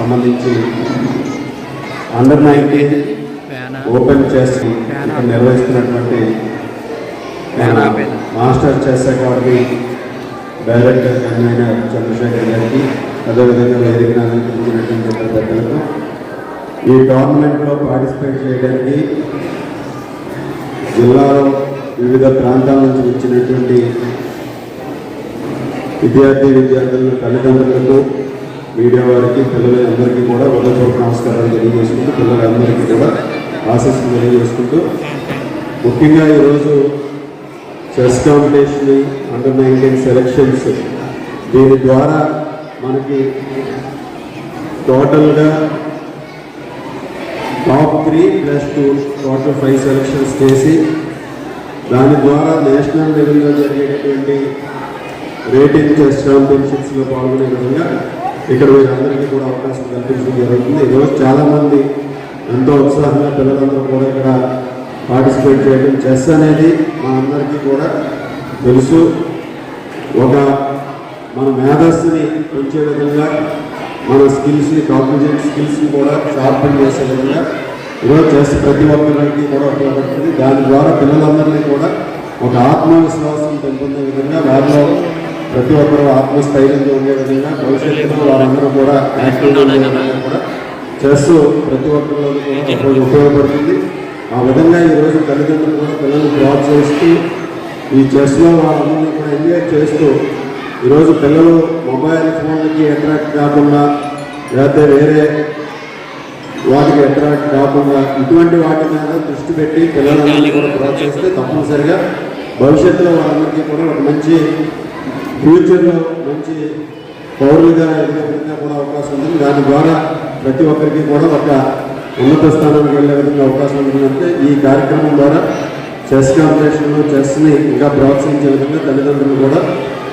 సంబంధించి under nineteen open chess ఇక్కడ నిర్వహిస్తున్నటువంటి master chess academy director convener Chandrasekhar గారికి అదేవిధంగా వేదిక పెద్దలకు ఈ టోర్నమెంట్లో పార్టిసిపేట్ చేయడానికి జిల్లాలో వివిధ ప్రాంతాల నుంచి వచ్చినటువంటి విద్యార్థి విద్యార్థుల తల్లిదండ్రులకు మీడియా వారికి పిల్లలందరికీ కూడా ఉదయపూర్వక నమస్కారాలు తెలియజేసుకుంటూ పిల్లలందరికీ కూడా ఆశీస్సులు తెలియజేసుకుంటూ ముఖ్యంగా ఈరోజు chess competition under nineteen selections దీని ద్వారా మనకి టోటల్గా top three plus two total five selections చేసి దాని ద్వారా నేషనల్ లెవెల్లో జరిగేటటువంటి రేటింగ్ చెస్ ఛాంపియన్షిప్స్లో పాల్గొనే విధంగా ఇక్కడ వీరందరికీ కూడా అవకాశం కల్పించడం జరుగుతుంది. ఈరోజు చాలామంది ఎంతో ఉత్సాహంగా పిల్లలందరూ కూడా ఇక్కడ పార్టిసిపేట్ చేయడం చెస్ అనేది మా అందరికీ కూడా తెలుసు. ఒక మన మేధస్సుని పెంచే విధంగా మన స్కిల్స్ని కాంపిటెంట్ స్కిల్స్ని కూడా షార్పన్ చేసే విధంగా ఈరోజు చెస్ ప్రతి ఒక్కరికి కూడా ఉపయోగపడుతుంది. దాని ద్వారా పిల్లలందరినీ కూడా ఒక ఆత్మవిశ్వాసం పెంపొందే విధంగా వారిలో ప్రతి ఒక్కరూ ఆత్మస్థైర్యంగా ఉండే విధంగా భవిష్యత్తులో వారందరూ కూడా కూడా చెస్ ప్రతి ఒక్కరిలో ఉపయోగపడుతుంది. ఆ విధంగా ఈరోజు తల్లిదండ్రులు కూడా పిల్లల్ని ప్రోత్సహిస్తూ ఈ చెస్లో వాళ్ళందరినీ కూడా ఎంజాయ్ చేస్తూ ఈరోజు పిల్లలు మొబైల్ ఫోన్లకి అట్రాక్ట్ కాకుండా లేకపోతే వేరే వాటికి అట్రాక్ట్ కాకుండా ఇటువంటి వాటి మీద దృష్టి పెట్టి పిల్లలందరినీ కూడా ప్రోత్సహిస్తే తప్పనిసరిగా భవిష్యత్తులో వాళ్ళందరికీ కూడా ఒక మంచి ఫ్యూచర్లో మంచి పౌరులుగా ఎదిగే కూడా అవకాశం ఉంది. దాని ద్వారా ప్రతి ఒక్కరికి కూడా ఒక ఉన్నత స్థానానికి వెళ్ళే విధంగా అవకాశం ఉంటుందంటే ఈ కార్యక్రమం ద్వారా చెస్ కాంపిటీషన్లో చెస్ని ఇంకా ప్రోత్సహించే విధంగా తల్లిదండ్రులు కూడా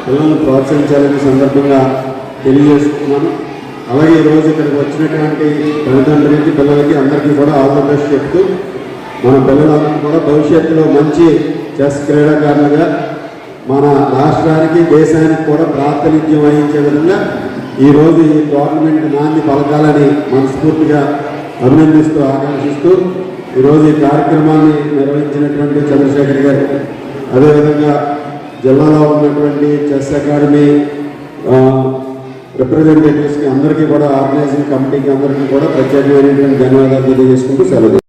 పిల్లల్ని ప్రోత్సహించాలనే సందర్భంగా తెలియజేసుకున్నాను అలాగే ఈరోజు ఇక్కడికి వచ్చినటువంటి తల్లిదండ్రులకి పిల్లలకి అందరికీ కూడా ఆల్ ద బెస్ట్ చెప్తూ మన పిల్లలందరూ కూడా భవిష్యత్తులో మంచి చెస్ క్రీడాకారులుగా మన రాష్ట్రానికి దేశానికి కూడా ప్రాతినిధ్యం వహించే విధంగా ఈరోజు ఈ గవర్నమెంట్ నాన్ని పలకాలని మనస్ఫూర్తిగా అభినందిస్తూ ఆకాంక్షిస్తూ ఈరోజు ఈ కార్యక్రమాన్ని నిర్వహించినటువంటి చంద్రశేఖర్ గారు అదేవిధంగా జిల్లాలో ఉన్నటువంటి చెస్ అకాడమీ రిప్రజెంటేటివ్స్కి అందరికీ కూడా ఆర్గనైజింగ్ కమిటీకి అందరికీ కూడా ప్రత్యేకమైనటువంటి ధన్యవాదాలు తెలియజేసుకుంటూ సెలవు